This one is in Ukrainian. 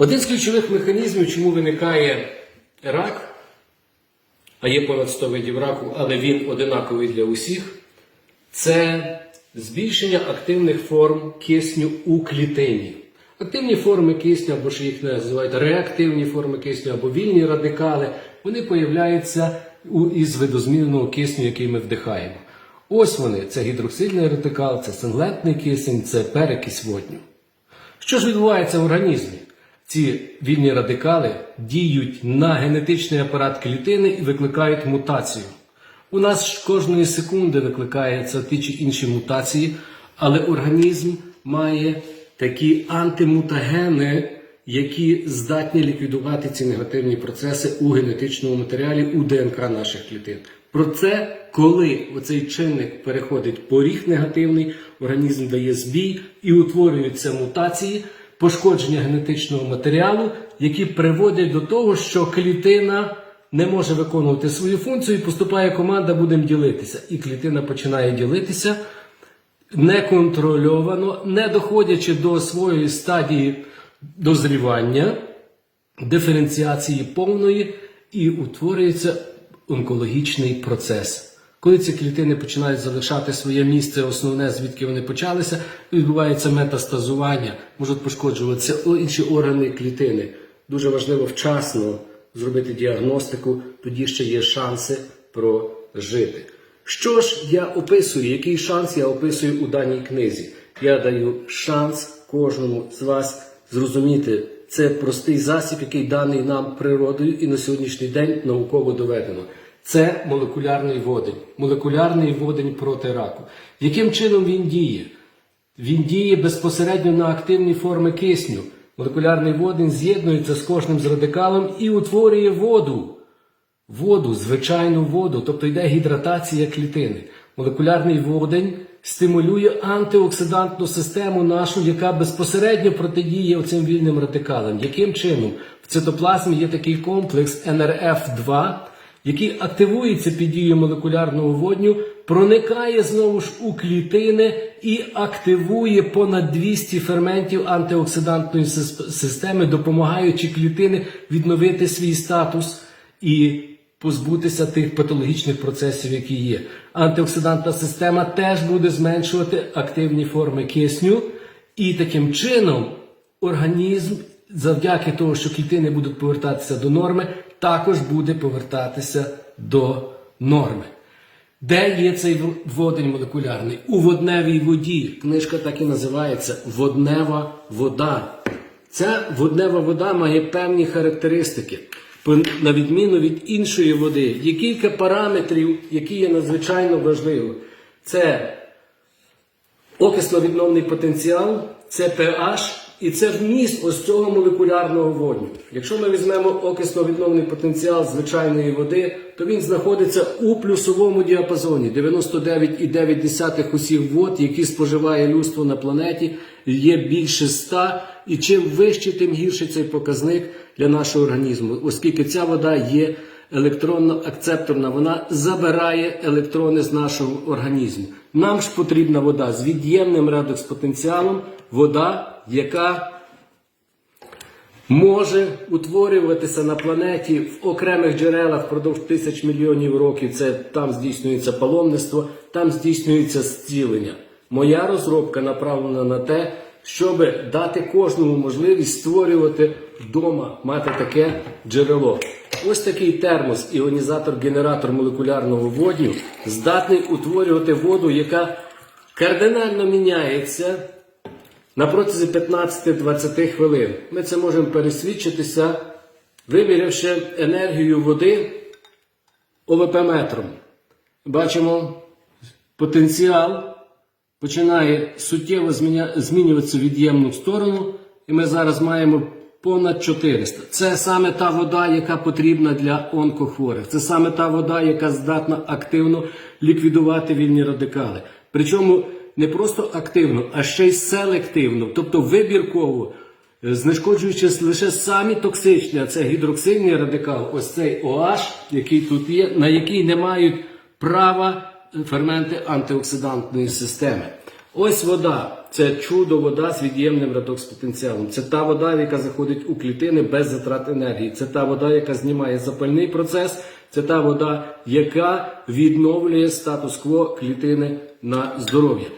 Один з ключових механізмів, чому виникає рак, а є понад 100 видів раку, але він одинаковий для усіх, це збільшення активних форм кисню у клітині. Активні форми кисню, або ж їх називають реактивні форми кисню, або вільні радикали, вони появляються із видозміненого кисню, який ми вдихаємо. Ось вони: це гідроксильний радикал, це синглентний кисень, це перекись водню. Що ж відбувається в організмі? Ці вільні радикали діють на генетичний апарат клітини і викликають мутацію. У нас кожної секунди викликаються ті чи інші мутації, але організм має такі антимутагени, які здатні ліквідувати ці негативні процеси у генетичному матеріалі у ДНК наших клітин. Про це, коли оцей чинник переходить поріг негативний, організм дає збій і утворюються мутації, пошкодження генетичного матеріалу, які приводять до того, що клітина не може виконувати свою функцію, і поступає команда, будемо ділитися. І клітина починає ділитися неконтрольовано, не доходячи до своєї стадії дозрівання, диференціації повної, і утворюється онкологічний процес. Коли ці клітини починають залишати своє місце, основне, звідки вони почалися, відбувається метастазування, можуть пошкоджуватися інші органи клітини. Дуже важливо вчасно зробити діагностику, тоді ще є шанси прожити. Що ж я описую? Який шанс я описую у даній книзі? Я даю шанс кожному з вас зрозуміти. Це простий засіб, який даний нам природою і на сьогоднішній день науково доведено. Це молекулярний водень, молекулярний водень проти раку. Яким чином він діє? Він діє безпосередньо на активні форми кисню. Молекулярний водень з'єднується з кожним з радикалом і утворює воду. Воду, звичайну воду, тобто йде гідратація клітини. Молекулярний водень стимулює антиоксидантну систему нашу, яка безпосередньо протидіє оцим вільним радикалам. Яким чином? В цитоплазмі є такий комплекс НРФ2, який активується під дією молекулярного водню, проникає знову ж у клітини і активує понад 200 ферментів антиоксидантної системи, допомагаючи клітини відновити свій статус і позбутися тих патологічних процесів, які є. Антиоксидантна система теж буде зменшувати активні форми кисню, і таким чином організм, завдяки того, що клітини будуть повертатися до норми, також буде повертатися до норми. Де є цей водень молекулярний? У водневій воді. Книжка так і називається Воднева вода. Ця воднева вода має певні характеристики, на відміну від іншої води. Є кілька параметрів, які є надзвичайно важливі. Це окисловідновний потенціал, це pH і це вміст ось цього молекулярного водню. Якщо ми візьмемо окисловідновний потенціал звичайної води, то він знаходиться у плюсовому діапазоні 99,9 усіх вод, які споживає людство на планеті, є більше 100, і чим вище, тим гірше цей показник для нашого організму, оскільки ця вода є електронно акцепторна, вона забирає електрони з нашого організму. Нам ж потрібна вода з від'ємним редокс-потенціалом, вода, яка може утворюватися на планеті в окремих джерелах впродовж тисяч мільйонів років. Це там здійснюється паломництво, там здійснюється зцілення. Моя розробка направлена на те, щоб дати кожному можливість створювати вдома, мати таке джерело. Ось такий термос, іонізатор-генератор молекулярного водню, здатний утворювати воду, яка кардинально міняється на протязі 15-20 хвилин. Ми це можемо пересвідчитися, вимірявши енергію води ОВП-метром. Бачимо, потенціал починає суттєво змінюватися від'ємну сторону, і ми зараз маємо понад 400. Це саме та вода, яка потрібна для онкохворих. Це саме та вода, яка здатна активно ліквідувати вільні радикали. Причому не просто активно, а ще й селективно, тобто вибірково, е, знешкоджуючи лише самі токсичні, а це гідроксильний радикал, ось цей OH, який тут є, на який не мають права ферменти антиоксидантної системи. Ось вода. Це чудо вода з від'ємним ретокс-потенціалом. Це та вода, яка заходить у клітини без затрат енергії. Це та вода, яка знімає запальний процес. Це та вода, яка відновлює статус-кво клітини на здоров'я.